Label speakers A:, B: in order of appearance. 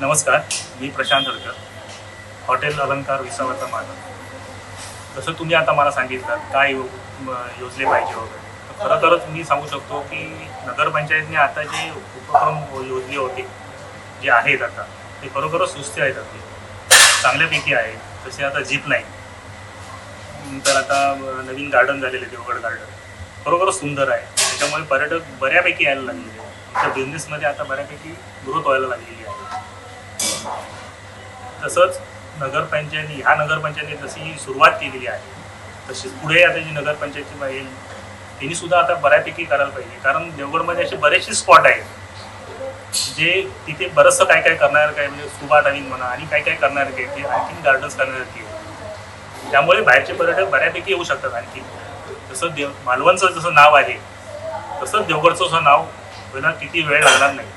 A: नमस्कार मी प्रशांत हडकर हॉटेल अलंकार विसावरचा मालक. जसं तुम्ही आता मला सांगितलं काय यो- योजले पाहिजे वगैरे तर खरं तरच मी सांगू शकतो की नगरपंचायतने आता जे उपक्रम योजले होते जे आहेत आता ते खरोखरच सुस्ते आहेत आपले चांगल्यापैकी आहेत जसे आता जीप लाईन तर आता नवीन गार्डन झालेले देवगड गार्डन खरोखरच सुंदर आहे. त्याच्यामुळे पर्यटक बऱ्यापैकी यायला लागलेले आहेत. त्या बिझनेसमध्ये आता बऱ्यापैकी ग्रोथ व्हायला लागलेली आहे. तसंच नगरपंचायती ह्या नगरपंचायतीने जशी ही सुरुवात केलेली आहे तशीच पुढे आता जी नगरपंचायती येईल त्यांनी सुद्धा आता बऱ्यापैकी करायला पाहिजे कारण देवगडमध्ये असे बरेचसे स्पॉट आहेत जे तिथे बरंचसं काय काय करणार काय म्हणजे सुभा डायव्हिंग म्हणा आणि काय काय करणार काय ते आणखीन गार्डन्स करण्यासाठी त्यामुळे बाहेरचे पर्यटक बऱ्यापैकी येऊ शकतात आणखी जसं देव मालवणचं जसं नाव आहे तसंच देवगडचं असं नाव व्हायला किती वेळ लागणार नाही.